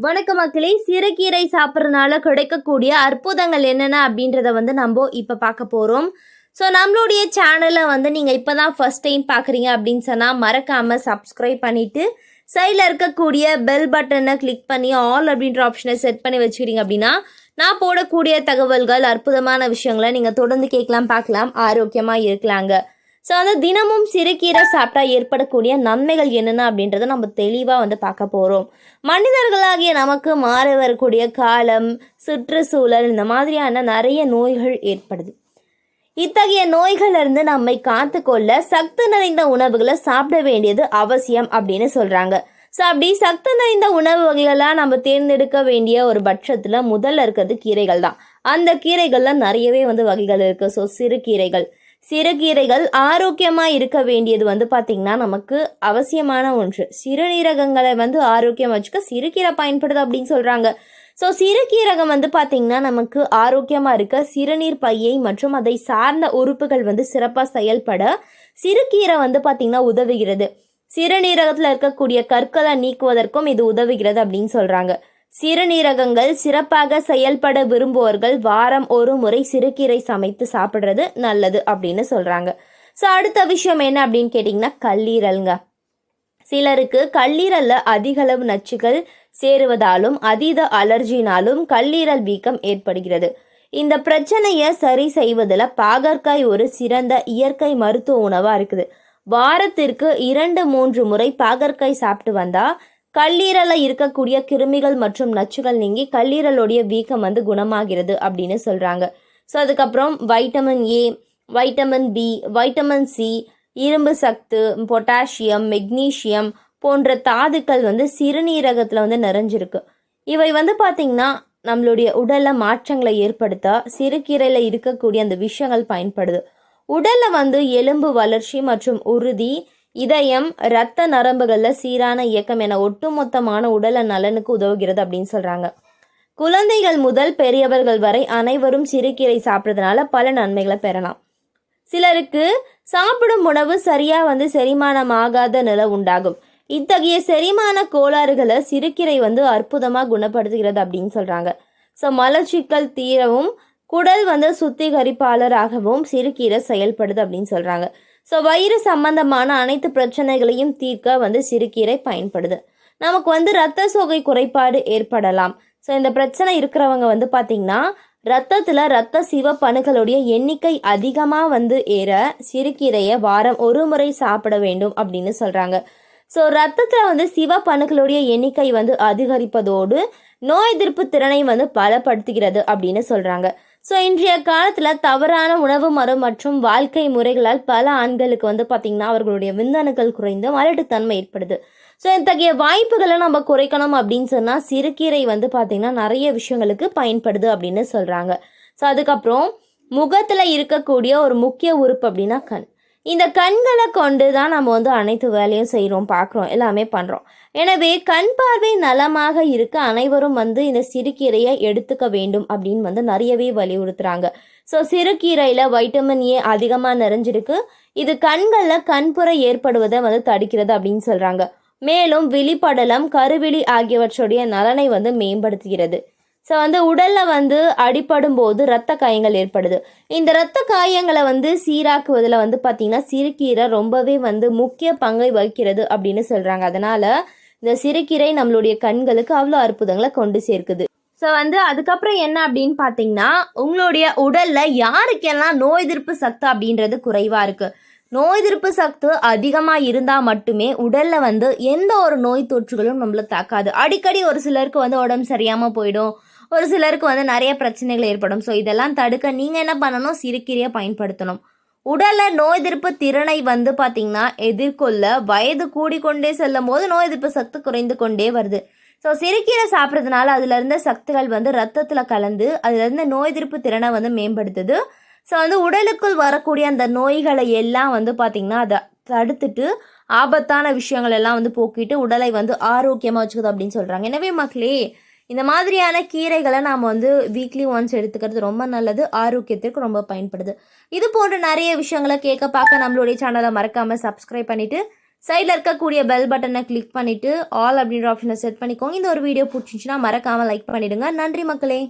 வணக்க மக்களே சிறுகீரை சாப்பிட்றதுனால கிடைக்கக்கூடிய அற்புதங்கள் என்னென்ன அப்படின்றத வந்து நம்ம இப்போ பார்க்க போகிறோம் ஸோ நம்மளுடைய சேனலை வந்து நீங்கள் இப்போ தான் ஃபஸ்ட் டைம் பார்க்குறீங்க அப்படின்னு சொன்னால் மறக்காமல் சப்ஸ்கிரைப் பண்ணிவிட்டு சைடில் இருக்கக்கூடிய பெல் பட்டனை கிளிக் பண்ணி ஆல் அப்படின்ற ஆப்ஷனை செட் பண்ணி வச்சுக்கிறீங்க அப்படின்னா நான் போடக்கூடிய தகவல்கள் அற்புதமான விஷயங்களை நீங்கள் தொடர்ந்து கேட்கலாம் பார்க்கலாம் ஆரோக்கியமாக இருக்கலாங்க. ஸோ வந்து தினமும் சிறுகீரை சாப்பிட்டா ஏற்படக்கூடிய நன்மைகள் என்னென்ன அப்படின்றத நம்ம தெளிவாக வந்து பார்க்க போகிறோம் மனிதர்களாகிய நமக்கு மாறி வரக்கூடிய காலம் சுற்றுச்சூழல் இந்த மாதிரியான நிறைய நோய்கள் ஏற்படுது. இத்தகைய நோய்களிலிருந்து நம்மை காத்துக்கொள்ள சத்து நிறைந்த உணவுகளை சாப்பிட வேண்டியது அவசியம் அப்படின்னு சொல்கிறாங்க ஸோ அப்படி சத்து நிறைந்த உணவு வகைகளாக நம்ம தேர்ந்தெடுக்க வேண்டிய ஒரு பட்சத்தில் முதல்ல இருக்கிறது கீரைகள் தான். அந்த கீரைகளில் நிறையவே வந்து வகைகள் இருக்குது ஸோ சிறுகீரைகள் சிறுகீரைகள் ஆரோக்கியமாக இருக்க வேண்டியது வந்து பார்த்திங்கன்னா நமக்கு அவசியமான ஒன்று. சிறுநீரகங்களை வந்து ஆரோக்கியம் வச்சுக்க சிறுகீரை பயன்படுது அப்படின்னு சொல்கிறாங்க ஸோ சிறுகீரகம் வந்து பார்த்திங்கன்னா நமக்கு ஆரோக்கியமாக இருக்க சிறுநீர் பையை மற்றும் அதை சார்ந்த உறுப்புகள் வந்து சிறப்பாக செயல்பட சிறுகீரை வந்து பார்த்திங்கன்னா உதவுகிறது. சிறுநீரகத்தில் இருக்கக்கூடிய கற்களை நீக்குவதற்கும் இது உதவுகிறது அப்படின்னு சொல்கிறாங்க சிறுநீரகங்கள் சிறப்பாக செயல்பட விரும்புவர்கள் வாரம் ஒரு முறை சிறுகீரை சமைத்து சாப்பிட்றது நல்லது அப்படின்னு சொல்கிறாங்க ஸோ அடுத்த விஷயம் என்ன அப்படின்னு கேட்டிங்கன்னா கல்லீரலுங்க. சிலருக்கு கல்லீரலில் அதிகளவு நச்சுகள் சேருவதாலும் அதீத அலர்ஜினாலும் கல்லீரல் வீக்கம் ஏற்படுகிறது. இந்த பிரச்சனையை சரி செய்வதில் பாகற்காய் ஒரு சிறந்த இயற்கை மருத்துவ உணவாக இருக்குது. வாரத்திற்கு இரண்டு மூன்று முறை பாகற்காய் சாப்பிட்டு வந்தால் கல்லீரலில் இருக்கக்கூடிய கிருமிகள் மற்றும் நச்சுகள் நீங்கி கல்லீரலுடைய வீக்கம் வந்து குணமாகிறது அப்படின்னு சொல்கிறாங்க ஸோ அதுக்கப்புறம் vitamin A vitamin B vitamin C இரும்பு சத்து பொட்டாசியம் மெக்னீஷியம் போன்ற தாதுக்கள் வந்து சிறுநீரகத்தில் வந்து நிறைஞ்சிருக்கு. இவை வந்து பார்த்திங்கன்னா நம்மளுடைய உடலில் மாற்றங்களை ஏற்படுத்த சிறுகீரையில் இருக்கக்கூடிய அந்த விஷயங்கள் பயன்படுது. உடலில் வந்து எலும்பு வளர்ச்சி மற்றும் உறுதி இதயம் இரத்த நரம்புகளில் சீரான இயக்கம் என ஒட்டுமொத்தமான உடல நலனுக்கு உதவுகிறது அப்படின்னு சொல்கிறாங்க குழந்தைகள் முதல் பெரியவர்கள் வரை அனைவரும் சிறுகீரை சாப்பிட்றதுனால பல நன்மைகளை பெறலாம். சிலருக்கு சாப்பிடும் உணவு சரியாக வந்து செரிமானம் ஆகாத நிலை உண்டாகும். இத்தகைய செரிமான கோளாறுகளை சிறுகீரை வந்து அற்புதமாக குணப்படுத்துகிறது அப்படின்னு சொல்கிறாங்க ஸோ மலச்சிக்கல் தீரவும் குடல் வந்து சுத்திகரிப்பாளராகவும் சிறுகீரை செயல்படுது அப்படின்னு சொல்கிறாங்க ஸோ வயிறு சம்பந்தமான அனைத்து பிரச்சனைகளையும் தீர்க்க வந்து சிறுகீரை பயன்படுது. நமக்கு வந்து ரத்த சோகை குறைபாடு ஏற்படலாம். ஸோ இந்த பிரச்சனை இருக்கிறவங்க வந்து பார்த்திங்கன்னா ரத்தத்தில் ரத்த சிவப்பணுக்களுடைய எண்ணிக்கை அதிகமாக வந்து ஏற சிறுகீரையை வாரம் ஒரு முறை சாப்பிட வேண்டும் அப்படின்னு சொல்கிறாங்க ஸோ ரத்தத்தில் வந்து சிவப்பணுக்களுடைய எண்ணிக்கை வந்து அதிகரிப்பதோடு நோய் எதிர்ப்பு திறனை வந்து பலப்படுத்துகிறது அப்படின்னு சொல்கிறாங்க ஸோ இன்றைய காலத்தில் தவறான உணவு மரம் மற்றும் வாழ்க்கை முறைகளால் பல ஆண்களுக்கு வந்து பார்த்திங்கன்னா அவர்களுடைய விந்தணுக்கள் குறைந்து மலட்டுத்தன்மை ஏற்படுது. ஸோ இத்தகைய வாய்ப்புகளை நம்ம குறைக்கணும் அப்படின்னு சொன்னால் சிறுகீரை வந்து பார்த்திங்கன்னா நிறைய விஷயங்களுக்கு பயன்படுது அப்படின்னு சொல்கிறாங்க ஸோ அதுக்கப்புறம் முகத்தில் இருக்கக்கூடிய ஒரு முக்கிய உறுப்பு அப்படின்னா கண். இந்த கண்களை கொண்டு தான் நம்ம வந்து அனைத்து வேலையும் செய்கிறோம் பார்க்குறோம் எல்லாமே பண்ணுறோம் எனவே கண் பார்வை நலமாக இருக்க அனைவரும் வந்து இந்த சிறுகீரையை எடுத்துக்க வேண்டும் அப்படின்னு வந்து நிறையவே வலியுறுத்துறாங்க. ஸோ சிறுகீரையில் வைட்டமின் ஏ அதிகமாக நிறைஞ்சிருக்கு. இது கண்களில் கண்புற ஏற்படுவதை வந்து தடுக்கிறது அப்படின்னு சொல்கிறாங்க மேலும் விழிப்படலம் கருவிழி ஆகியவற்றுடைய நலனை வந்து மேம்படுத்துகிறது. ஸோ வந்து உடலில் வந்து அடிப்படும் போது ரத்த காயங்கள் ஏற்படுது. இந்த ரத்த காயங்களை வந்து சீராக்குவதில் வந்து பார்த்திங்கன்னா சிறுகீரை ரொம்பவே வந்து முக்கிய பங்கை வகிக்கிறது அப்படின்னு சொல்கிறாங்க அதனால் இந்த சிறுகீரை நம்மளுடைய கண்களுக்கு அவ்வளோ அற்புதங்களை கொண்டு சேர்க்குது. ஸோ வந்து அதுக்கப்புறம் என்ன அப்படின்னு பார்த்தீங்கன்னா உங்களுடைய உடலில் யாருக்கெல்லாம் நோய் எதிர்ப்பு சக்தி அப்படின்றது குறைவாக இருக்குது நோய் எதிர்ப்பு சக்தி அதிகமாக இருந்தால் மட்டுமே உடலில் வந்து எந்த ஒரு நோய் தொற்றுகளும் நம்மளை தாக்காது. அடிக்கடி ஒரு சிலருக்கு வந்து உடம்பு சரியாமல் போயிடும். ஒரு சிலருக்கு வந்து நிறைய பிரச்சனைகள் ஏற்படும். ஸோ இதெல்லாம் தடுக்க நீங்கள் என்ன பண்ணணும்? சிறுக்கீரையை பயன்படுத்தணும். உடலில் நோய் எதிர்ப்பு திறனை வந்து பார்த்திங்கன்னா எதிர்கொள்ள வயது கூடிக்கொண்டே செல்லும் போது நோய் எதிர்ப்பு சக்தி குறைந்து கொண்டே வருது. ஸோ சிறுக்கீரை சாப்பிட்றதுனால அதில் இருந்த சக்திகள் வந்து ரத்தத்தில் கலந்து அதுலேருந்து நோய் எதிர்ப்பு திறனை வந்து மேம்படுத்துது. ஸோ வந்து உடலுக்குள் வரக்கூடிய அந்த நோய்களை எல்லாம் வந்து பார்த்திங்கன்னா அதை தடுத்துட்டு ஆபத்தான விஷயங்கள் எல்லாம் வந்து போக்கிட்டு உடலை வந்து ஆரோக்கியமாக வச்சுக்குது அப்படின்னு சொல்கிறாங்க எனவே மக்களே இந்த மாதிரியான கீரைகளை நாம் வந்து வீக்லி ஒன்ஸ் எடுத்துக்கிறது ரொம்ப நல்லது ஆரோக்கியத்திற்கு ரொம்ப பயன்படுது. இது போன்ற நிறைய விஷயங்களை கேட்க பார்க்க நம்மளுடைய சேனலை மறக்காமல் சப்ஸ்கிரைப் பண்ணிவிட்டு சைடில் இருக்கக்கூடிய பெல் பட்டனை கிளிக் பண்ணிவிட்டு ஆல் அப்படின்ற ஆப்ஷனை செட் பண்ணிக்கோங்க. இந்த ஒரு வீடியோ பிடிச்சிச்சின்னா மறக்காமல் லைக் பண்ணிவிடுங்க நன்றி மக்களே!